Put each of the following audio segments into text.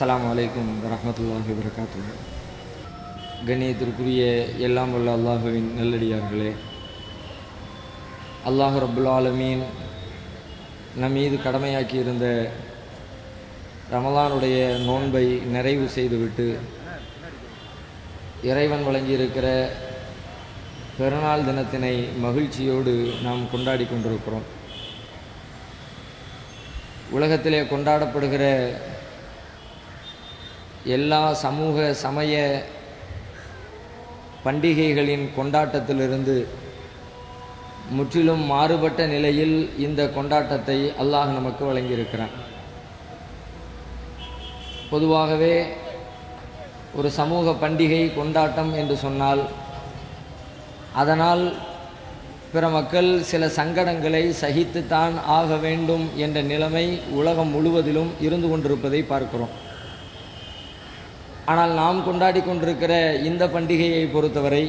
அஸ்லாம் வலைக்கும் வரஹ்மத்துல்லாஹி வரகாத்து கண்ணியத்திற்குரிய எல்லாம் வல்ல அல்லாஹுவின் நல்லடியார்களே. அல்லாஹ் ரபுல் ஆலமீன் நம் மீது கடமையாக்கி இருந்த ரமலானுடைய நோன்பை நிறைவு செய்துவிட்டு இறைவன் வழங்கியிருக்கிற பிறநாள் தினத்தினை மகிழ்ச்சியோடு நாம் கொண்டாடி கொண்டிருக்கிறோம். உலகத்திலே கொண்டாடப்படுகிற எல்லா சமூக சமய பண்டிகைகளின் கொண்டாட்டத்திலிருந்து முற்றிலும் மாறுபட்ட நிலையில் இந்த கொண்டாட்டத்தை அல்லாஹ் நமக்கு வழங்கியிருக்கிறான். பொதுவாகவே ஒரு சமூக பண்டிகை கொண்டாட்டம் என்று சொன்னால் அதனால் பிற மக்கள் சில சங்கடங்களை சகித்துத்தான் ஆக வேண்டும் என்ற நிலைமை உலகம் முழுவதிலும் இருந்து கொண்டிருப்பதை பார்க்கிறோம். ஆனால் நாம் கொண்டாடி கொண்டிருக்கிற இந்த பண்டிகையை பொறுத்தவரை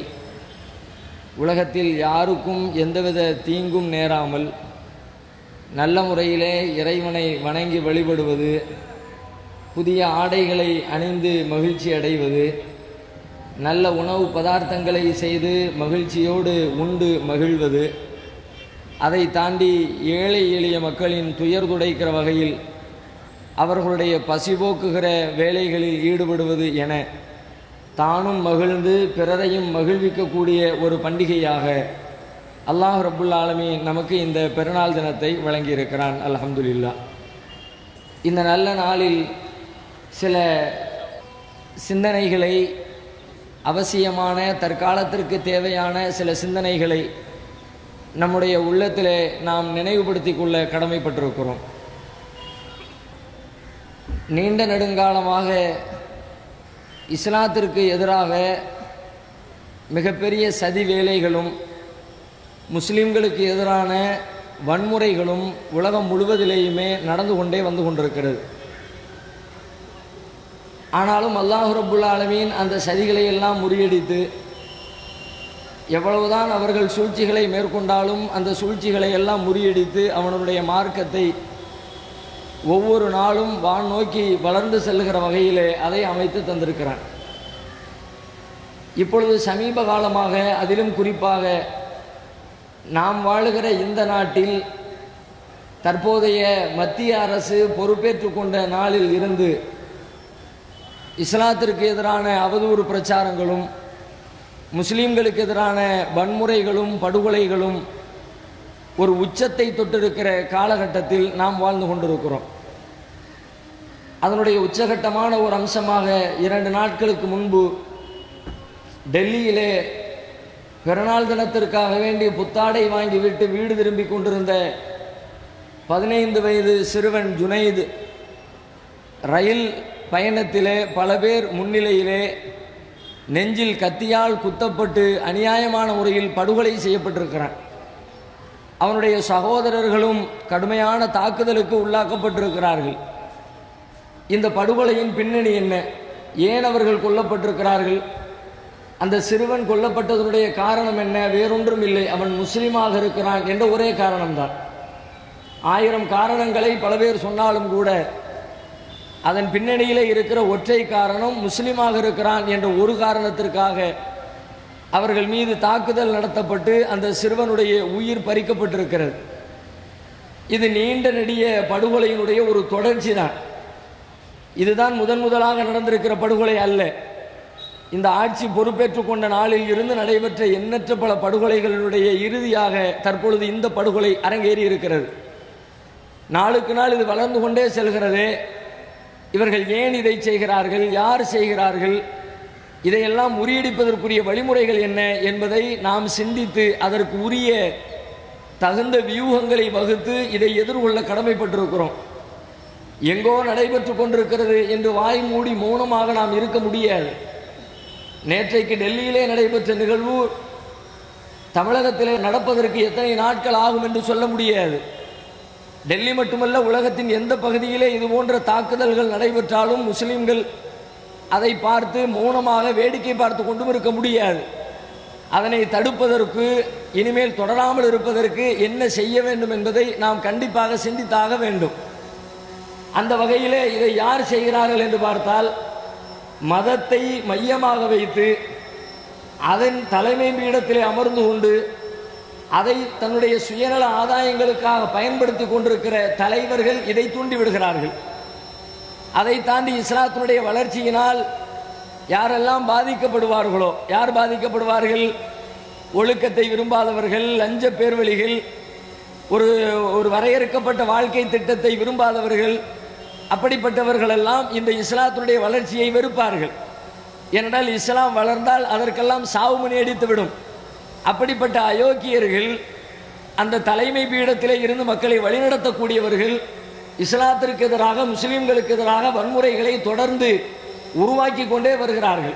உலகத்தில் யாருக்கும் எந்தவித தீங்கும் நேராமல் நல்ல முறையிலே இறைவனை வணங்கி வழிபடுவது புதிய ஆடைகளை அணிந்து மகிழ்ச்சி அடைவது நல்ல உணவு பதார்த்தங்களை செய்து மகிழ்ச்சியோடு உண்டு மகிழ்வது அதை தாண்டி ஏழை எளிய மக்களின் துயர் துடைக்கிற வகையில் அவர்களுடைய பசிபோக்குகிற வேலைகளில் ஈடுபடுவது என தானும் மகிழ்ந்து பிறரையும் மகிழ்விக்கக்கூடிய ஒரு பண்டிகையாக அல்லாஹ் ரபுல் ஆலமி நமக்கு இந்த பெருநாள் தினத்தை வழங்கியிருக்கிறான் அலமதுல்லா இந்த நல்ல நாளில் சில சிந்தனைகளை அவசியமான தற்காலத்திற்கு தேவையான சில சிந்தனைகளை நம்முடைய உள்ளத்திலே நாம் நினைவுபடுத்திக் கொள்ள கடமைப்பட்டிருக்கிறோம். நீண்ட நெடுங்காலமாக இஸ்லாத்திற்கு எதிராக மிகப்பெரிய சதி வேலைகளும் முஸ்லிம்களுக்கு எதிரான வன்முறைகளும் உலகம் முழுவதிலேயுமே நடந்து கொண்டே வந்து கொண்டிருக்கிறது. ஆனாலும் அல்லாஹு அளவின் ஆலமீன் அந்த சதிகளை எல்லாம் முறியடித்து எவ்வளவுதான் அவர்கள் சூழ்ச்சிகளை மேற்கொண்டாலும் அந்த சூழ்ச்சிகளை எல்லாம் முறியடித்து அவனுடைய மார்க்கத்தை ஒவ்வொரு நாளும் வான் நோக்கி வளர்ந்து செல்கிற வகையிலே அதை அமைத்து தந்திருக்கிறான். இப்பொழுது சமீப காலமாக அதிலும் குறிப்பாக நாம் வாழுகிற இந்த நாட்டில் தற்போதைய மத்திய அரசு பொறுப்பேற்று கொண்ட நாளில் இருந்து இஸ்லாத்திற்கு எதிரான அவதூறு பிரச்சாரங்களும் முஸ்லீம்களுக்கு எதிரான வன்முறைகளும் படுகொலைகளும் ஒரு உச்சத்தை தொட்டிருக்கிற காலகட்டத்தில் நாம் வாழ்ந்து கொண்டிருக்கிறோம். அதனுடைய உச்சகட்டமான ஒரு அம்சமாக இரண்டு நாட்களுக்கு முன்பு டெல்லியிலே பிறநாள் தினத்திற்காக வேண்டி புத்தாடை வாங்கிவிட்டு வீடு திரும்பி கொண்டிருந்த பதினைந்து வயது சிறுவன் ஜுனைது ரயில் பயணத்திலே பல பேர் முன்னிலையிலே நெஞ்சில் கத்தியால் குத்தப்பட்டு அநியாயமான முறையில் படுகொலை செய்யப்பட்டிருக்கிறான். அவனுடைய சகோதரர்களும் கடுமையான தாக்குதலுக்கு உள்ளாக்கப்பட்டிருக்கிறார்கள். இந்த படுகொலையின் பின்னணி என்ன? ஏன் அவர்கள் கொல்லப்பட்டிருக்கிறார்கள்? அந்த சிறுவன் கொல்லப்பட்டதனுடைய காரணம் என்ன? வேறொன்றும் இல்லை. அவன் முஸ்லீமாக இருக்கிறான் என்ற ஒரே காரணம்தான். ஆயிரம் காரணங்களை பல பேர் சொன்னாலும் கூட அதன் பின்னணியிலே இருக்கிற ஒற்றை காரணம் முஸ்லீமாக இருக்கிறான் என்ற ஒரு காரணத்திற்காக அவர்கள் மீது தாக்குதல் நடத்தப்பட்டு அந்த சிறுவனுடைய உயிர் பறிக்கப்பட்டிருக்கிறது. இது நீண்ட நெடிய படுகொலையினுடைய ஒரு தொடர்ச்சி தான். இதுதான் முதன் முதலாக நடந்திருக்கிற படுகொலை அல்ல. இந்த ஆட்சி பொறுப்பேற்றுக் கொண்ட நாளில் இருந்து நடைபெற்ற எண்ணற்ற பல படுகொலைகளினுடைய இறுதியாக தற்பொழுது இந்த படுகொலை அரங்கேறி இருக்கிறது. நாளுக்கு நாள் இது வளர்ந்து கொண்டே செல்கிறது. இவர்கள் ஏன் இதை செய்கிறார்கள்? யார் செய்கிறார்கள்? இதையெல்லாம் முறியடிப்பதற்குரிய வழிமுறைகள் என்ன என்பதை நாம் சிந்தித்து அதற்கு உரிய தகுந்த வியூகங்களை வகுத்து இதை எதிர்கொள்ள கடமைப்பட்டிருக்கிறோம். எங்கோ நடைபெற்று கொண்டிருக்கிறது என்று வாய் மூடி மௌனமாக நாம் இருக்க முடியாது. நேற்றைக்கு டெல்லியிலே நடைபெற்ற நிகழ்வு தமிழகத்திலே நடப்பதற்கு எத்தனை நாட்கள் ஆகும் என்று சொல்ல முடியாது. டெல்லி மட்டுமல்ல உலகத்தின் எந்த பகுதியிலே இது போன்ற தாக்குதல்கள் நடைபெற்றாலும் முஸ்லீம்கள் அதை பார்த்து மௌனமாக வேடிக்கை பார்த்து கொண்டும் இருக்க முடியாது. அதனை தடுப்பதற்கு இனிமேல் தொடராமல் இருப்பதற்கு என்ன செய்ய வேண்டும் என்பதை நாம் கண்டிப்பாக சிந்தித்தாக வேண்டும். அந்த வகையிலே இதை யார் செய்கிறார்கள் என்று பார்த்தால் மதத்தை மையமாக வைத்து அதன் தலைமை பீடத்திலே அமர்ந்து கொண்டு அதை தன்னுடைய சுயநல ஆதாயங்களுக்காக பயன்படுத்தி கொண்டிருக்கிற தலைவர்கள் இதை தூண்டி விடுகிறார்கள். அதை தாண்டி இஸ்லாத்தினுடைய வளர்ச்சியினால் யாரெல்லாம் பாதிக்கப்படுவார்களோ யார் பாதிக்கப்படுவார்கள்? ஒழுக்கத்தை விரும்பாதவர்கள் லஞ்ச பேர்வழிகள் ஒரு ஒரு வரையறுக்கப்பட்ட வாழ்க்கை திட்டத்தை விரும்பாதவர்கள் அப்படிப்பட்டவர்களெல்லாம் இந்த இஸ்லாத்தினுடைய வளர்ச்சியை வெறுப்பார்கள். ஏனென்றால் இஸ்லாம் வளர்ந்தால் அதற்கெல்லாம் சாவுமணி அடித்துவிடும் அப்படிப்பட்ட அயோக்கியர்கள் அந்த தலைமை பீடத்திலே இருந்து மக்களை வழிநடத்தக்கூடியவர்கள் இஸ்லாத்திற்கு எதிராக முஸ்லீம்களுக்கு எதிராக வன்முறைகளை தொடர்ந்து உருவாக்கி கொண்டே வருகிறார்கள்.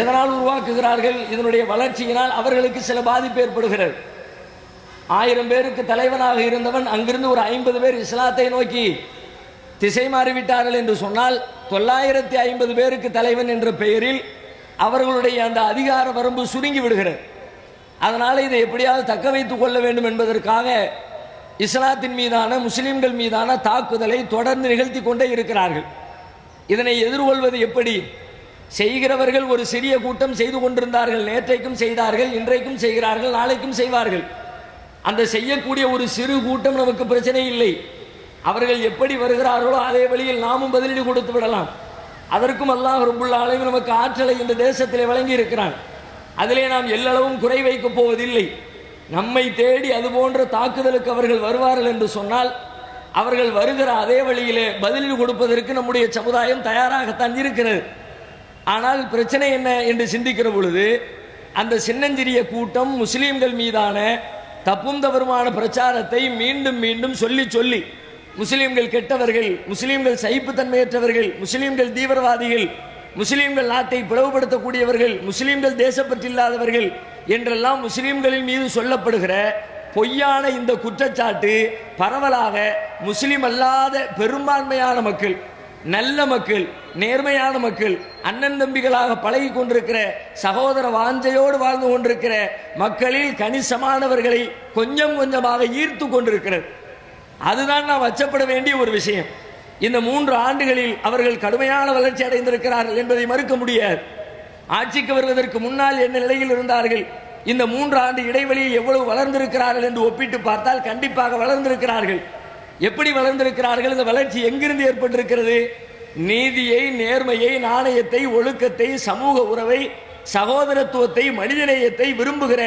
எதனால் உருவாக்குகிறார்கள்? இதனுடைய வளர்ச்சியினால் அவர்களுக்கு சில பாதிப்பு ஏற்படுகிறது. ஆயிரம் பேருக்கு தலைவனாக இருந்தவன் அங்கிருந்து ஒரு ஐம்பது பேர் இஸ்லாத்தை நோக்கி திசை மாறிவிட்டார்கள் என்று சொன்னால் தொள்ளாயிரத்தி ஐம்பது பேருக்கு தலைவன் என்ற பெயரில் அவர்களுடைய அந்த அதிகார வரம்பு சுருங்கி விடுகிறது. அதனால் இதை எப்படியாவது தக்க வைத்துக் கொள்ள வேண்டும் என்பதற்காக இஸ்லாத்தின் மீதான முஸ்லீம்கள் மீதான தாக்குதலை தொடர்ந்து நிகழ்த்தி கொண்டே இருக்கிறார்கள். இதனை எதிர்கொள்வது எப்படி? செய்கிறவர்கள் ஒரு சிறிய கூட்டம் செய்து கொண்டிருந்தார்கள் நேற்றைக்கும் செய்தார்கள் இன்றைக்கும் செய்கிறார்கள் நாளைக்கும் செய்வார்கள். அந்த செய்யக்கூடிய ஒரு சிறு கூட்டம் நமக்கு பிரச்சனை இல்லை. அவர்கள் எப்படி வருகிறார்களோ அதே வழியில் நாமும் பதிலடி கொடுத்து விடலாம். அதற்கும் அல்லாஹ் ரபுல்ல அளவு நமக்கு ஆற்றலை இந்த தேசத்திலே வழங்கி இருக்கிறான் அதிலே நாம் எல்லளவும் குறை வைக்கப் போவதில்லை. நம்மை தேடி அது போன்ற தாக்குதலுக்கு அவர்கள் வருவார்கள் என்று சொன்னால் அவர்கள் வருகிற அதே வழியிலே பதில் கொடுப்பதற்கு நம்முடைய சமுதாயம் தயாராகத்தான் இருக்கிறது. ஆனால் பிரச்சனை என்ன என்று சிந்திக்கிற பொழுது அந்த சின்னஞ்சிறிய கூட்டம் முஸ்லீம்கள் மீதான தப்பும் தவறுமான பிரச்சாரத்தை மீண்டும் மீண்டும் சொல்லி சொல்லி முஸ்லீம்கள் கெட்டவர்கள் முஸ்லீம்கள் சகிப்புத்தன்மையற்றவர்கள் முஸ்லீம்கள் தீவிரவாதிகள் முஸ்லீம்கள் நாட்டை பிளவுபடுத்தக்கூடியவர்கள் முஸ்லீம்கள் தேசப்பற்றில்லாதவர்கள் என்றெல்லாம் முஸ்லீம்களின் மீது சொல்லப்படுகிற பொய்யான இந்த குற்றச்சாட்டு பரவலாக முஸ்லீம் அல்லாத பெரும்பான்மையான மக்கள் நல்ல மக்கள் நேர்மையான மக்கள் அண்ணன் தம்பிகளாக பழகி கொண்டிருக்கிற சகோதர வாஞ்சையோடு வாழ்ந்து கொண்டிருக்கிற மக்களில் கணிசமானவர்களை கொஞ்சம் கொஞ்சமாக ஈர்த்து கொண்டிருக்கிறது. அதுதான் நாம் அச்சப்பட வேண்டிய ஒரு விஷயம். இந்த மூன்று ஆண்டுகளில் அவர்கள் கடுமையான வளர்ச்சி அடைந்திருக்கிறார்கள் என்பதை மறுக்க முடியாது. ஆட்சிக்கு வருவதற்கு முன்னால் என்ன நிலையில் இருந்தார்கள்? இந்த மூன்று ஆண்டு இடைவெளியில் எவ்வளவு வளர்ந்திருக்கிறார்கள் என்று ஒப்பிட்டு பார்த்தால் கண்டிப்பாக வளர்ந்திருக்கிறார்கள். எப்படி வளர்ந்திருக்கிறார்கள்? இந்த வளர்ச்சி எங்கிருந்து ஏற்பட்டிருக்கிறது? நீதியை நேர்மையை நாணயத்தை ஒழுக்கத்தை சமூக உறவை சகோதரத்துவத்தை மனிதநேயத்தை விரும்புகிற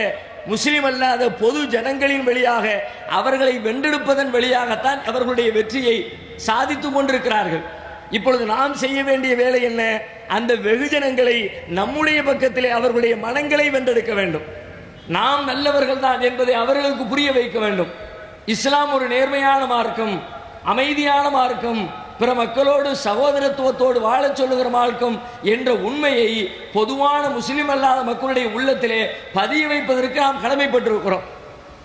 முஸ்லிம் அல்லாத பொது ஜனங்களின் வழியாக அவர்களை வென்றெடுப்பதன் வழியாகத்தான் அவர்களுடைய வெற்றியை சாதித்துக் கொண்டிருக்கிறார்கள். இப்பொழுது நாம் செய்ய வேண்டிய வேலை என்ன? அந்த வெகுஜனங்களை நம்முடைய பக்கத்திலே அவர்களுடைய மனங்களை வென்றெடுக்க வேண்டும். நாம் நல்லவர்கள் தான் என்பதை அவர்களுக்கு புரிய வைக்க வேண்டும். இஸ்லாம் ஒரு நேர்மையான மார்க்கம் அமைதியான மார்க்கம் பிற மக்களோடு சகோதரத்துவத்தோடு வாழச் சொல்லுகிற மார்க்கம் என்ற உண்மையை பொதுவான முஸ்லீம் அல்லாத மக்களுடைய உள்ளத்திலே பதிய வைப்பதற்கு நாம் கடமைப்பட்டிருக்கிறோம்.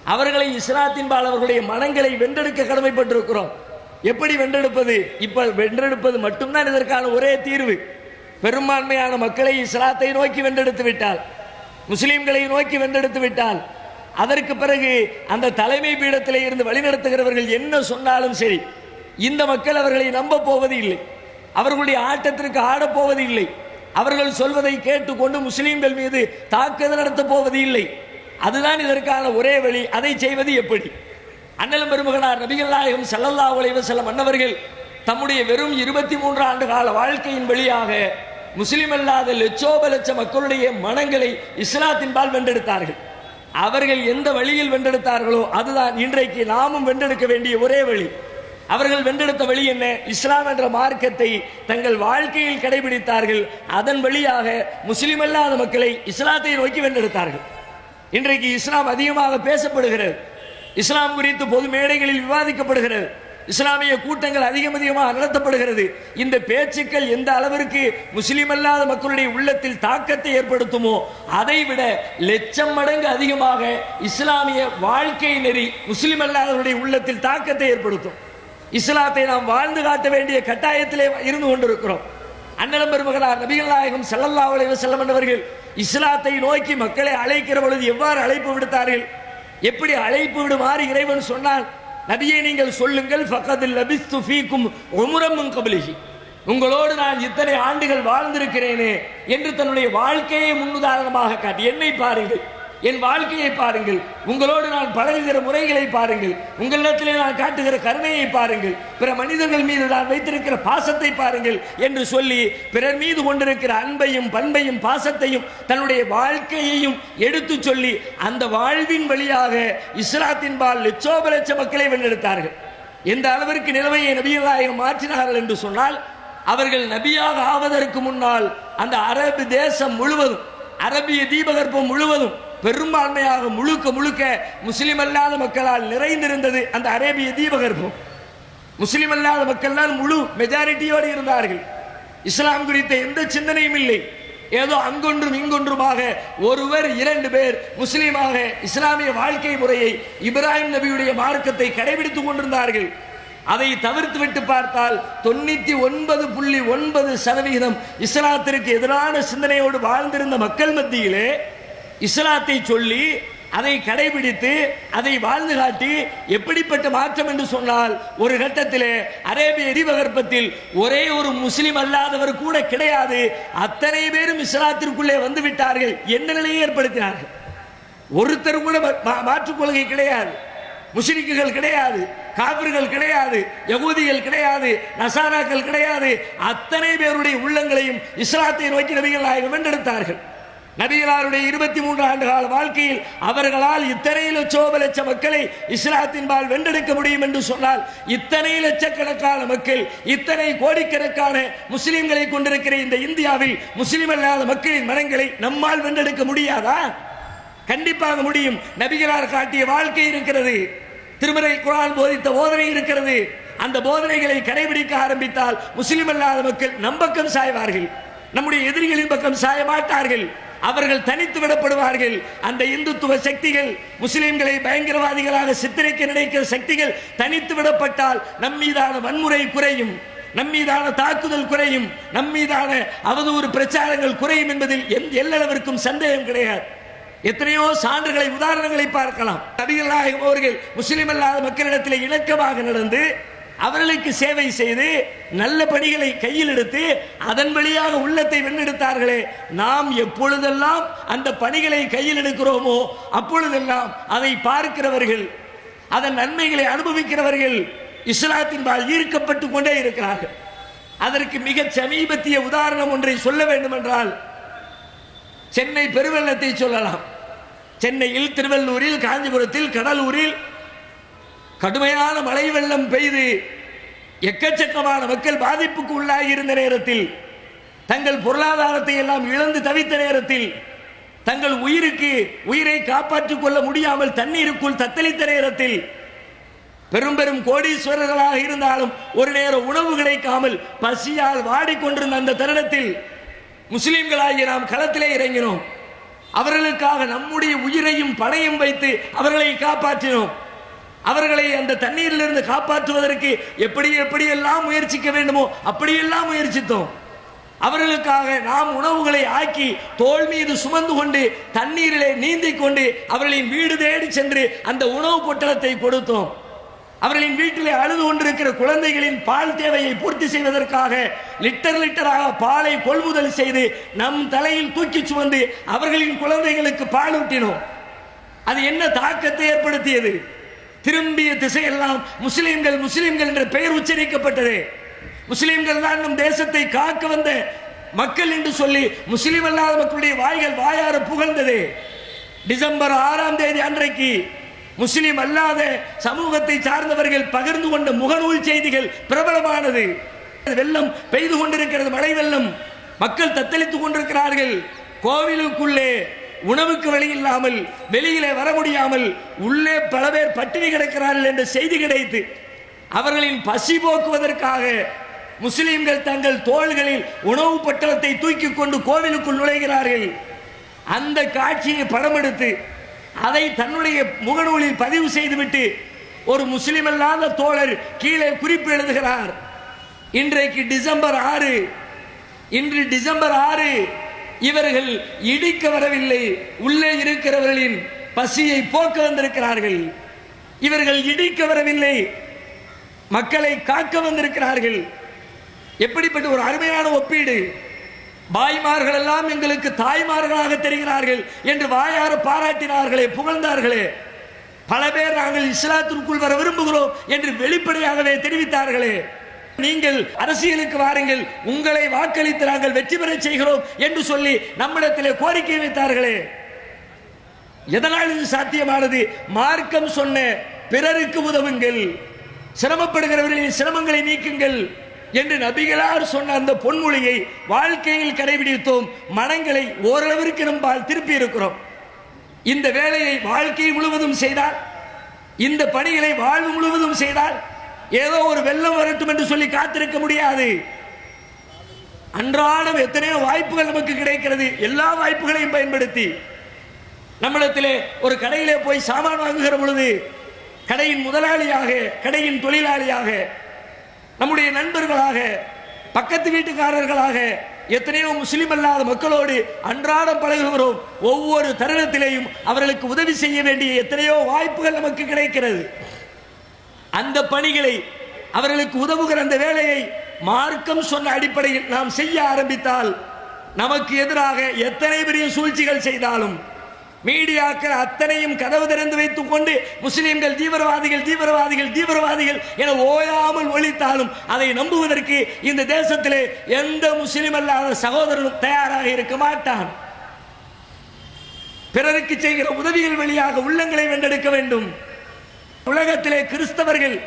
அவர்களை இஸ்லாத்தின்பால் அவர்களுடைய மனங்களை வென்றெடுக்க கடமைப்பட்டிருக்கிறோம். எப்படி வென்றெடுப்பது? இப்ப வென்றெடுப்பது மட்டும்தான் இதற்கான ஒரே தீர்வு. பெரும்பான்மையான மக்களை இஸ்லாத்தை நோக்கி வென்றெடுத்து விட்டால் முஸ்லீம்களை நோக்கி வென்றெடுத்து விட்டால் அதற்கு பிறகு அந்த தலைமை பீடத்திலே இருந்து வழிநடத்துகிறவர்கள் என்ன சொன்னாலும் சரி இந்த மக்கள் அவர்களை நம்ப போவது இல்லை. அவர்களுடைய ஆட்டத்திற்கு ஆடப் போவது இல்லை. அவர்கள் சொல்வதை கேட்டுக்கொண்டு முஸ்லீம்கள் மீது தாக்குதல் நடத்தப் போவது இல்லை. அதுதான் இதற்கான ஒரே வழி. அதை செய்வது எப்படி? அண்ணல் பெருமகனார் நபிகள் நாயகம் ஸல்லல்லாஹு அலைஹி வஸல்லம் அன்னவர்கள் தம்முடைய வெறும் இருபத்தி மூன்று ஆண்டு கால வாழ்க்கையின் வழியாக முஸ்லிம் அல்லாத லட்சோப லட்ச மக்களுடைய மனங்களை இஸ்லாத்தின்பால் வென்றெடுத்தார்கள். அவர்கள் எந்த வழியில் வென்றெடுத்தார்களோ அதுதான் இன்றைக்கு நாமும் வென்றெடுக்க வேண்டிய ஒரே வழி. அவர்கள் வென்றெடுத்த வழி என்ன? இஸ்லாம் என்ற மார்க்கத்தை தங்கள் வாழ்க்கையில் கடைபிடித்தார்கள். அதன் வழியாக முஸ்லிம் அல்லாத மக்களை இஸ்லாத்தை நோக்கி வென்றெடுத்தார்கள். இன்றைக்கு இஸ்லாம் அதிகமாக பேசப்படுகிறது. இஸ்லாம் குறித்து பொது மேடைகளில் விவாதிக்கப்படுகிறது. இஸ்லாமிய கூட்டங்கள் அதிகம் அதிகமாக நடத்தப்படுகிறது. இந்த பேச்சுக்கள் எந்த அளவிற்கு முஸ்லீம் அல்லாத மக்களுடைய உள்ளத்தில் தாக்கத்தை ஏற்படுத்துமோ அதை விட லட்சம் மடங்கு அதிகமாக இஸ்லாமிய வாழ்க்கை நெறி முஸ்லீம் அல்லாதவருடைய உள்ளத்தில் தாக்கத்தை ஏற்படுத்தும். இஸ்லாத்தை நாம் வாழ்ந்து காட்ட வேண்டிய கட்டாயத்திலே இருந்து கொண்டிருக்கிறோம். அண்ணலம் பெருமகனார் நபிகள் நாயகம் செல்லல்லா உலக வஸல்லம் இஸ்லாத்தை நோக்கி மக்களை அழைக்கிற பொழுது எவ்வாறு அழைப்பு விடுத்தார்கள்? எப்படி அழைப்பு விடுமாறு இறைவன் சொன்னான் நபியை நீங்கள் சொல்லுங்கள் ஃபகதில் லபிஸ்து ஃபீக்கும் உமுரமும் கபலிஹி. உங்களோடு நான் இத்தனை ஆண்டுகள் வாழ்ந்திருக்கிறேனே என்று தன்னுடைய வாழ்க்கையை முன்னுதாரணமாக காட்டி என்னை பாருங்கள் என் வாழ்க்கையை பாருங்கள். உங்களோடு நான் பழகுகிற முறைகளை பாருங்கள். உங்களிடத்திலே நான் காட்டுகிற கருணையை பாருங்கள். பிற மனிதர்கள் மீது நான் வைத்திருக்கிற பாசத்தை பாருங்கள் என்று சொல்லி பிறர் மீது கொண்டிருக்கிற அன்பையும் பண்பையும் பாசத்தையும் தன்னுடைய வாழ்க்கையையும் எடுத்து சொல்லி அந்த வாழ்வின் வழியாக இஸ்லாத்தின் பால் லட்சோப லட்ச மக்களை வென்றெடுத்தார்கள். எந்த அளவிற்கு நிலைமையை நபிகளாயம் மாற்றினார்கள் என்று சொன்னால் அவர்கள் நபியாக ஆவதற்கு முன்னால் அந்த அரபு தேசம் முழுவதும் அரபிய தீபகற்பம் முழுவதும் பெரும்பான்மையாக முழுக்க முழுக்க முஸ்லீம் அல்லாத மக்களால் நிறைந்திருந்தது அந்த அரேபிய தீபகற்பம். முஸ்லீம் அல்லாத மக்கள்தான் முழு மெஜாரிட்டியோடு இருந்தார்கள். இஸ்லாம் குறித்த எந்த சிந்தனையும் இல்லை. ஏதோ அங்கொன்றும் இங்கொன்றுமாக ஒருவர் இரண்டு பேர் முஸ்லீமாக இஸ்லாமிய வாழ்க்கை முறையை இப்ராஹிம் நபியுடைய மார்க்கத்தை கடைபிடித்துக் கொண்டிருந்தார்கள். அதை தவிர்த்து விட்டு பார்த்தால் தொண்ணூத்தி ஒன்பது புள்ளி ஒன்பது சதவிகிதம் இஸ்லாத்திற்கு எதிரான சிந்தனையோடு வாழ்ந்திருந்த மக்கள் மத்தியிலே இஸ்லாத்தை சொல்லி அதை கடைபிடித்து அதை வாழ்ந்து காட்டி எப்படிப்பட்ட மாற்றம் என்று சொன்னால் ஒரு கட்டத்திலே அரேபிய எரிவகற்பத்தில் ஒரே ஒரு முஸ்லிம் அல்லாதவர் கூட கிடையாது. அத்தனை பேரும் இஸ்லாத்திற்குள்ளே வந்து விட்டார்கள். என்ன நிலையை ஏற்படுத்தினார்கள்? ஒருத்தர் கூட மாற்றுக் கொள்கை கிடையாது. முஸ்லிக்குகள் கிடையாது. காவிர்கள் கிடையாது. யகூதிகள் கிடையாது. நசாராக்கள் கிடையாது. அத்தனை பேருடைய உள்ளங்களையும் இஸ்லாத்தை நோக்கி நபிகள் நாயகம் வென்றெடுத்தார்கள். நபிகளாருடைய இருபத்தி மூன்று ஆண்டு கால வாழ்க்கையில் அவர்களால் இத்தனை லட்சோப லட்ச மக்களை இஸ்லாத்தின்பால் வென்றெடுக்க முடியும் என்று சொன்னால் இத்தனை லட்சக்கணக்கான மக்கள் இத்தனை கோடிக்கணக்கான முஸ்லிம்களை கொண்டிருக்கிற இந்த இந்தியாவில் முஸ்லிம் அல்லாத மக்களின் மனங்களை நம்மால் வென்றெடுக்க முடியாதா? கண்டிப்பாக முடியும். நபிகளார் காட்டிய வாழ்க்கை இருக்கிறது. திருமறை குரான் போதித்த போதனை இருக்கிறது. அந்த போதனைகளை கடைபிடிக்க ஆரம்பித்தால் முஸ்லிம் அல்லாத மக்கள் நம்பக்கம் சாய்வார்கள். நம்முடைய எதிரிகளின் பக்கம் சாய மாட்டார்கள். அவர்கள் தனித்து விடப்படுவார்கள். அந்த இந்துத்துவ சக்திகள் முஸ்லிம்களை பயங்கரவாதிகளாக சித்தரிக்க நினைக்கிற சக்திகள் தனித்து விடப்பட்டால் நம்மீதான வன்முறை குறையும். நம்மீதான தாக்குதல் குறையும். நம்மீதான அவதூறு பிரச்சாரங்கள் குறையும் என்பதில் எந்த எல்லளவிற்கும் சந்தேகம் கிடையாது. எத்தனையோ சான்றுகளை உதாரணங்களை பார்க்கலாம். நபிகள் நாயகம் அவர்கள் முஸ்லிம் அல்லாத மக்களிடத்தில் இணக்கமாக நடந்து அவர்களுக்கு சேவை செய்து நல்ல பணிகளை கையில் எடுத்து அதன் வழியாக உள்ளத்தை வென்றெடுத்தார்களே நாம் எப்பொழுதெல்லாம் அந்த பணிகளை கையில் எடுக்கிறோமோ அப்பொழுதெல்லாம் அதை பார்க்கிறவர்கள் அதன் நன்மைகளை அனுபவிக்கிறவர்கள் இஸ்லாத்தின் பால் ஈர்க்கப்பட்டு கொண்டே இருக்கிறார்கள். அதற்கு மிக சமீபத்திய உதாரணம் ஒன்றை சொல்ல வேண்டும் என்றால் சென்னை பெருவெள்ளத்தை சொல்லலாம். சென்னையில் திருவள்ளூரில் காஞ்சிபுரத்தில் கடலூரில் கடுமையான மழை வெள்ளம் பெய்து எக்கச்சக்கமான மக்கள் பாதிப்புக்கு உள்ளாகி இருந்த நேரத்தில் தங்கள் பொருளாதாரத்தை எல்லாம் இழந்து தவித்த நேரத்தில் தங்கள் உயிருக்கு உயிரை காப்பாற்றிக் கொள்ள முடியாமல் தண்ணீருக்குள் தத்தளித்த நேரத்தில் பெரும் பெரும் கோடீஸ்வரர்களாக இருந்தாலும் ஒரு நேர உணவு கிடைக்காமல் பசியால் வாடிக்கொண்டிருந்த அந்த தருணத்தில் முஸ்லிம்களாகிய நாம் களத்திலே இறங்கினோம். அவர்களுக்காக நம்முடைய உயிரையும் பணையும் வைத்து அவர்களை காப்பாற்றினோம். அவர்களை அந்த தண்ணீரிலிருந்து காப்பாற்றுவதற்கு எப்படி எப்படியெல்லாம் முயற்சிக்க வேண்டுமோ அப்படியெல்லாம் முயற்சித்தோம். அவர்களுக்காக நாம் உணவுகளை ஆக்கி தோள் மீது சுமந்து கொண்டு தண்ணீரிலே நீந்திக் கொண்டு அவர்களின் வீடு தேடி சென்று அந்த உணவு பொட்டலத்தை கொடுத்தோம். அவர்களின் வீட்டிலே அழுது கொண்டிருக்கிற குழந்தைகளின் பால் தேவையை பூர்த்தி செய்வதற்காக லிட்டர் லிட்டராக பாலை கொள்முதல் செய்து நம் தலையில் தூக்கி சுமந்து அவர்களின் குழந்தைகளுக்கு பால் ஊட்டினோம் அது என்ன தாக்கத்தை ஏற்படுத்தியது? திரும்பிய திசையெல்லாம் முஸ்லீம்கள் முஸ்லீம்கள் என்ற பெயர் உச்சரிக்கப்பட்டது. முஸ்லீம்கள் தான் நம் தேசத்தை காக்க வந்த மக்கள் என்று சொல்லி முஸ்லீம் அல்லாத மக்களுடைய வாய்கள் வாயார புகழ்ந்தது. டிசம்பர் ஆறாம் தேதி அன்றைக்கு முஸ்லீம் அல்லாத சமூகத்தை சார்ந்தவர்கள் பகிர்ந்து கொண்ட முகநூல் செய்திகள் பிரபலமானது. வெள்ளம் பெய்து கொண்டிருக்கிறது மழை வெள்ளம். மக்கள் தத்தளித்துக் கொண்டிருக்கிறார்கள். கோவிலுக்குள்ளே உணவுக்கு வழி இல்லாமல் வெளியிலே வர முடியாமல் உள்ளே பல பேர் பட்டினி கிடக்கிறார்கள் என்ற செய்தி கிடைத்து அவர்களின் பசி போக்குவதற்காக முஸ்லிம்கள் தங்கள் தோள்களில் உணவு பட்டணத்தை தூக்கி கொண்டு கோவிலுக்குள் நுழைகிறார்கள். அந்த காட்சியை படம் எடுத்து அதை தன்னுடைய முகநூலில் பதிவு செய்துவிட்டு ஒரு முஸ்லிம் அல்லாத தோழர் கீழே குறிப்பு எழுதுகிறார். இன்றைக்கு டிசம்பர் ஆறு. இன்று டிசம்பர் ஆறு. இவர்கள் இடிக்க வரவில்லை உள்ளே இருக்கிறவர்களின் பசியை போக்க வந்திருக்கிறார்கள். இவர்கள் இடிக்க வரவில்லை மக்களை காக்க வந்திருக்கிறார்கள். எப்படிப்பட்ட ஒரு அருமையான ஒப்பீடு. பாய்மார்கள் எல்லாம் எங்களுக்கு தாய்மார்களாக தெரிகிறார்கள் என்று வாயார பாராட்டினார்களே புகழ்ந்தார்களே. பல பேர் நாங்கள் இஸ்லாத்திற்குள் வர விரும்புகிறோம் என்று வெளிப்படையாகவே தெரிவித்தார்களே. நீங்கள் அரசியலுக்கு வாருங்கள் உங்களை வாக்களித்து நாங்கள் வெற்றி பெறச் செய்கிறோம் என்று சொல்லி நம்மிடத்திலே கோரிக்கை வைத்தார்களே. எதனால் இது சாத்தியமானது? மார்க்கம் சொன்ன பிறருக்கு உதவுங்கள் சிரமப்படுகிறவர்களின் சிரமங்களை நீக்குங்கள் என்று நபிகளார் சொன்ன அந்த பொன்மொழியை வாழ்க்கையில் கடைபிடித்தோம். மனங்களை ஓரளவிற்கு நம்பால் திருப்பி இருக்கிறோம். இந்த வேலையை வாழ்க்கை முழுவதும் செய்தால் இந்த பணிகளை வாழ்வு முழுவதும் செய்தால் ஏதோ ஒரு வெள்ளம் வரட்டும் என்று சொல்லி காத்திருக்க முடியாது. அன்றாடம் எத்தனையோ வாய்ப்புகள் நமக்கு கிடைக்கிறது. எல்லா வாய்ப்புகளையும் பயன்படுத்தி நம்மிடத்திலே ஒரு கடையிலே போய் சாமான் வாங்குகிற பொழுது கடையின் முதலாளியாக கடையின் தொழிலாளியாக நம்முடைய நண்பர்களாக பக்கத்து வீட்டுக்காரர்களாக எத்தனையோ முஸ்லீம் அல்லாத மக்களோடு அன்றாடம் பழகுகிறோம். ஒவ்வொரு தருணத்திலேயும் அவர்களுக்கு உதவி செய்ய வேண்டிய எத்தனையோ வாய்ப்புகள் நமக்கு கிடைக்கிறது. அந்த பணிகளை அவர்களுக்கு உதவுகிற அந்த வேலையை மார்க்கம் சொன்ன அடிப்படையில் நாம் செய்ய ஆரம்பித்தால் நமக்கு எதிராக எத்தனை பெரிய சூழ்ச்சிகள் செய்தாலும் மீடியாக்கள் அத்தனையும் கதவு திறந்து வைத்துக் கொண்டு முஸ்லிம்கள் தீவிரவாதிகள் தீவிரவாதிகள் தீவிரவாதிகள் என ஓயாமல் ஒழித்தாலும் அதை நம்புவதற்கு இந்த தேசத்திலே எந்த முஸ்லிம் அல்லாத சகோதரனும் தயாராக இருக்க மாட்டான். பிறருக்கு செய்கிற உதவிகள் வழியாக உள்ளங்களை வென்றெடுக்க வேண்டும். உலகத்திலே கிறிஸ்தவர்கள்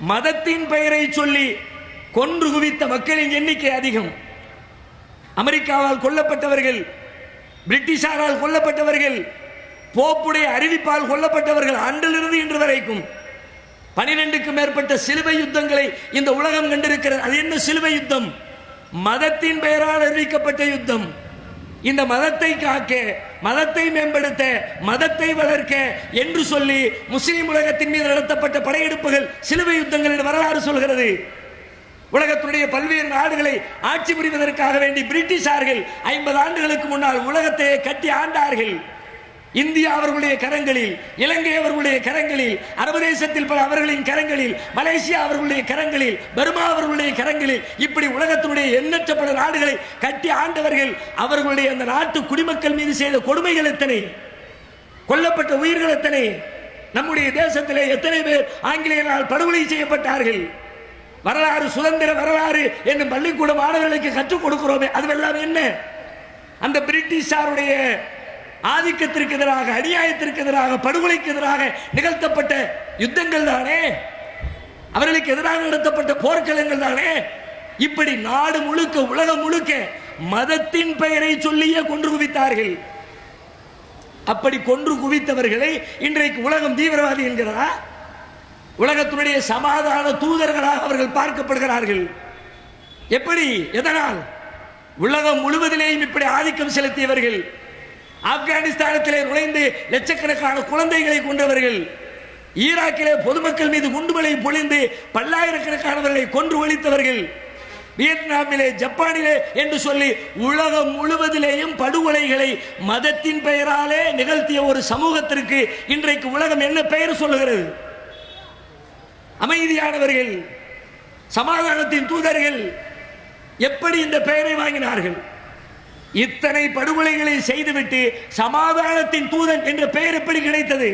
மதத்தின் பெயரை சொல்லி கொன்று குவித்த மக்களின் எண்ணிக்கை அதிகம். அமெரிக்காவால் கொல்லப்பட்டவர்கள் பிரிட்டிஷாரால் கொல்லப்பட்டவர்கள் போப்புடைய அறிவிப்பால் கொல்லப்பட்டவர்கள் அன்றிலிருந்து இன்று வரைக்கும் பனிரெண்டுக்கும் மேற்பட்ட சிலுவை யுத்தங்களை இந்த உலகம் கண்டிருக்கிறது. அது என்ன சிலுவை யுத்தம்? மதத்தின் பெயரால் அறிவிக்கப்பட்ட யுத்தம். இந்த மதத்தை காக்க மதத்தை மேம்படுத்த மதத்தை வளர்க்க என்று சொல்லி முஸ்லிம் உலகத்தின் மீது நடத்தப்பட்ட படையெடுப்புகள் சிலுவை யுத்தங்களின் வரலாறு சொல்கிறது. உலகத்துடைய பல்வேறு நாடுகளை ஆட்சி புரிவதற்காக வேண்டி பிரிட்டிஷார்கள் ஐம்பது ஆண்டுகளுக்கு முன்னால் உலகத்தை கட்டி ஆண்டார்கள். இந்தியா அவர்களுடைய கரங்களில் இலங்கை அவர்களுடைய கரங்களில் அரபு தேசத்தில் பல அவர்களின் கரங்களில் மலேசியா அவர்களுடைய கரங்களில் பர்மா அவர்களுடைய கரங்களில் இப்படி உலகத்தினுடைய எண்ணற்ற பல நாடுகளை கட்டி ஆண்டவர்கள் அவர்களுடைய அந்த நாட்டு குடிமக்கள் மீது செய்த கொடுமைகள் எத்தனை? கொல்லப்பட்ட உயிர்கள் எத்தனை? நம்முடைய தேசத்திலே எத்தனை பேர் ஆங்கிலேயரால் படுகொலை செய்யப்பட்டார்கள்? வரலாறு சுதந்திர வரலாறு என்னும் பள்ளிக்கூட மாணவர்களுக்கு கற்றுக் கொடுக்கிறோமே அதுவெல்லாம் என்ன? அந்த பிரிட்டிஷாருடைய ஆதிக்கத்திற்கு எதிராக அநியாயத்திற்கு எதிராக படுகொலைக்கு எதிராக நிகழ்த்தப்பட்ட யுத்தங்கள் தானே? அவர்களுக்கு எதிராக நடத்தப்பட்ட போர்க்களங்கள் தானே? இப்படி நாடு முழுக்க உலகம் முழுக்க மதத்தின் பெயரை சொல்லியே கொன்று குவித்தார்கள். அப்படி கொன்று குவித்தவர்களை இன்றைக்கு உலகம் தீவிரவாதி என்கிறதா? உலகத்தினுடைய சமாதான தூதர்களாக அவர்கள் பார்க்கப்படுகிறார்கள். எப்படி? எதனால்? உலகம் முழுவதிலேயும் இப்படி ஆதிக்கம் செலுத்தியவர்கள் ஆப்கானிஸ்தானத்திலே நுழைந்து லட்சக்கணக்கான குழந்தைகளை கொண்டவர்கள் ஈராக்கிலே பொதுமக்கள் மீது குண்டுகளை பொழிந்து பல்லாயிரக்கணக்கானவர்களை கொன்று ஒழித்தவர்கள் வியட்நாமிலே ஜப்பானிலே என்று சொல்லி உலகம் முழுவதிலேயும் படுகொலைகளை மதத்தின் பெயராலே நிகழ்த்திய ஒரு சமூகத்திற்கு இன்றைக்கு உலகம் என்ன பெயர் சொல்லுகிறது? அமைதியானவர்கள் சமாதானத்தின் தூதர்கள் எப்படி இந்த பெயரை வாங்கினார்கள்? இத்தனை படுகொலைகளை செய்துவிட்டு சமாதானத்தின் தூதன் என்ற பெயர் எப்படி கிடைத்தது?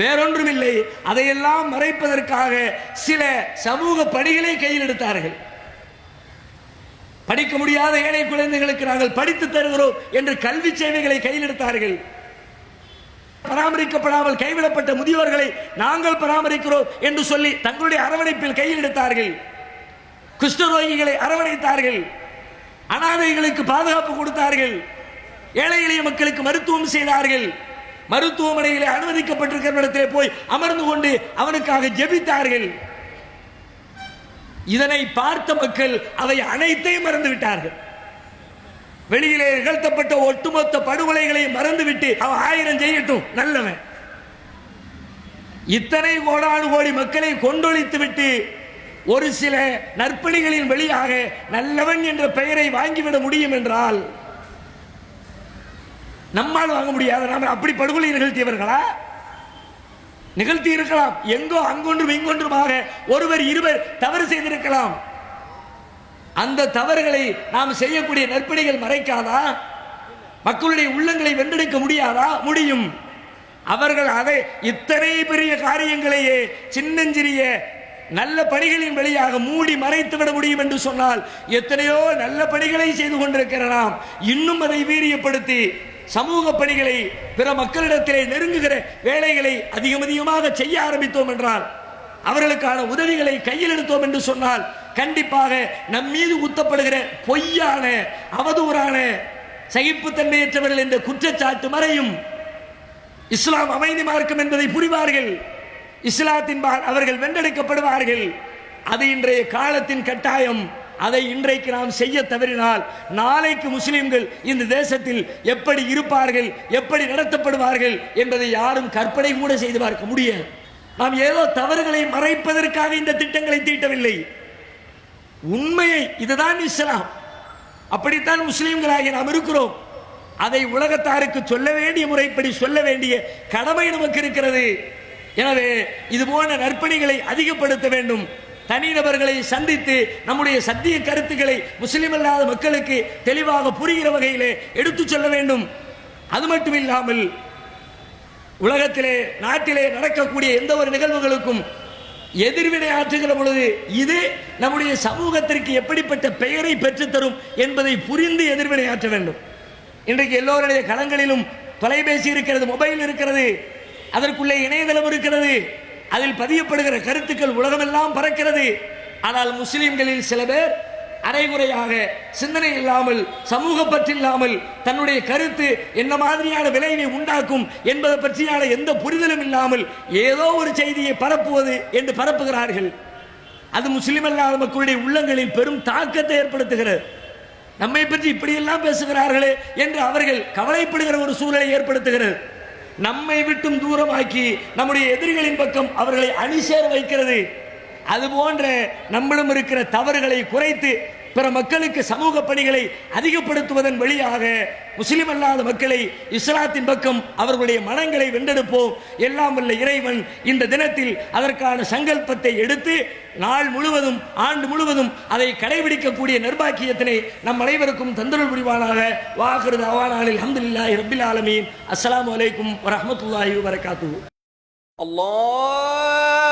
வேறொன்றுமில்லை. அதையெல்லாம் மறைப்பதற்காக சில சமூக பணிகளை கையில் எடுத்தார்கள். படிக்க முடியாத ஏழை குழந்தைகளுக்கு நாங்கள் படித்து தருகிறோம் என்று கல்வி சேவைகளை கையில் எடுத்தார்கள். பராமரிக்கப்படாமல் கைவிடப்பட்ட முதியோர்களை நாங்கள் பராமரிக்கிறோம் என்று சொல்லி தங்களுடைய அரவணைப்பில் கையில் எடுத்தார்கள். குஷ்டரோகிகளை அரவணைத்தார்கள். அனாதைகளுக்கு பாதுகாப்பு கொடுத்தார்கள். ஏழை எளிய மக்களுக்கு மருத்துவம் செய்தார்கள். மருத்துவமனையில் அனுமதிக்கப்பட்டிருக்கிற இடத்திலே போய் அமர்ந்து கொண்டு அவனுக்காக ஜெபித்தார்கள். இதனை பார்த்த மக்கள் அவை அனைத்தையும் மறந்து விட்டார்கள் வெளியிலே நிகழ்த்தப்பட்ட ஒட்டுமொத்த படுகொலைகளை மறந்துவிட்டு அவன் ஆயிரம் செய்யட்டும் நல்லவன். இத்தனை கோடானு கோடி மக்களை கொண்டொழித்து விட்டு ஒரு சில நற்பணிகளின் வழியாக நல்லவன் என்ற பெயரை வாங்கிவிட முடியும் என்றால் நம்மால் வாங்க முடியாது. நாம் அப்படி படுகொலை நிகழ்த்தியவர்களா? நிகழ்த்தி இருக்கலாம் எங்கோ அங்கொன்றும் இங்கொன்றுமாக ஒருவர் இருவர் தவறு செய்திருக்கலாம். அந்த தவறுகளை நாம் செய்யக்கூடிய நற்பணிகள் மறைக்காதா? மக்களுடைய உள்ளங்களை வென்றெடுக்க முடியாதா? முடியும். அவர்கள் அதை இத்தனை பெரிய காரியங்களையே சின்னஞ்சிறிய நல்ல பணிகளின் வழியாக மூடி மறைத்து விட முடியும் என்று சொன்னால் எத்தனையோ நல்ல பணிகளை செய்து கொண்டிருக்கிறலாம் இன்னும் அதை வீரியப்படுத்தி சமூக பணிகளை பிற மக்களிடத்திலே நெருங்குகிற வேலைகளை அதிகம் அதிகமாக செய்ய ஆரம்பித்தோம் என்றால் அவர்களுக்கான உதவிகளை கையில் எடுத்தோம் என்று சொன்னால் கண்டிப்பாக நம் மீது ஊத்தப்படுகிற பொய்யான அவதூறான சகிப்புத்தன்மையற்றவர்கள் என்ற குற்றச்சாட்டு மறையும். இஸ்லாம் அமைதி மார்க்கம் என்பதை புரிவார்கள். இஸ்லாத்தின் அவர்கள் வென்றெடுக்கப்படுவார்கள். அது இன்றைய காலத்தின் கட்டாயம். அதை இன்றைக்கு நாம் செய்ய தவறினால் நாளைக்கு முஸ்லிம்கள் இந்த தேசத்தில் எப்படி இருப்பார்கள் எப்படி நடத்தப்படுவார்கள் என்பதை யாரும் கற்பனை கூட செய்து பார்க்க முடியாது. நாம் ஏதோ தவறுகளை மறைப்பதற்காக இந்த திட்டங்களை தீட்டவில்லை. உண்மையை இதுதான் இஸ்லாம். அப்படித்தான் முஸ்லீம்களாகி நாம் இருக்கிறோம். அதை உலகத்தாருக்கு சொல்ல வேண்டிய முறைப்படி சொல்ல வேண்டிய கடமை நமக்கு இருக்கிறது. எனவே இது போன்ற நற்பணிகளை அதிகப்படுத்த வேண்டும். தனிநபர்களை சந்தித்து நம்முடைய சத்திய கருத்துக்களை முஸ்லிம் அல்லாத மக்களுக்கு தெளிவாக புரிகிற வகையிலே எடுத்துச் சொல்ல வேண்டும். அது மட்டும் இல்லாமல் உலகத்திலே நாட்டிலே நடக்கக்கூடிய எந்த ஒரு நிகழ்வுகளுக்கும் எதிர்வினை ஆற்றுகிற பொழுது இது நம்முடைய சமூகத்திற்கு எப்படிப்பட்ட பெயரை பெற்றுத்தரும் என்பதை புரிந்து எதிர்வினை ஆற்ற வேண்டும். இன்றைக்கு எல்லோருடைய களங்களிலும் தொலைபேசி இருக்கிறது மொபைல் இருக்கிறது. அதற்குள்ளே இணையதளம் இருக்கிறது. அதில் பதியப்படுகிற கருத்துக்கள் உலகமெல்லாம் பறக்கிறது. ஆனால் முஸ்லிம்களில் சில பேர் அரைகுறையாக சிந்தனை இல்லாமல் சமூக பற்றில்லாமல் தன்னுடைய கருத்து என்ன மாதிரியான விளைவை உண்டாக்கும் என்பதை பற்றியான எந்த புரிதலும் இல்லாமல் ஏதோ ஒரு செய்தியை பரப்புவது என்று பரப்புகிறார்கள். அது முஸ்லிம் அல்லாத மக்களுடைய உள்ளங்களில் பெரும் தாக்கத்தை ஏற்படுத்துகிறது. நம்மை பற்றி இப்படியெல்லாம் பேசுகிறார்களே என்று அவர்கள் கவலைப்படுகிற ஒரு சூழலை ஏற்படுத்துகிறது. நம்மை விட்டும் தூரமாக்கி நம்முடைய எதிரிகளின் பக்கம் அவர்களை அணிசேர வைக்கிறது. அது போன்ற நம்மிடம் இருக்கிற தவறுகளை குறைத்து பிற மக்களுக்கு சமூக பணிகளை அதிகப்படுத்துவதன் வழியாக முஸ்லிம் அல்லாத மக்களை இஸ்லாத்தின் பக்கம் அவர்களுடைய மனங்களை வென்றெடுப்போம். எல்லாம் உள்ள இறைவன் இந்த தினத்தில் அதற்கான சங்கல்பத்தை எடுத்து நாள் முழுவதும் ஆண்டு முழுவதும் அதை கடைபிடிக்கக்கூடிய நிர்பாக்கியத்தினை நம் அனைவருக்கும் தந்தருள் புரிவானாக. வாகிறது அவானாலில் அஹமதுல்லாஹி ரபில் ஆலமீன். அஸ்லாம் வலைக்கும் வரமத்துல்லாஹி வரகாத்து அல்லாஹ்!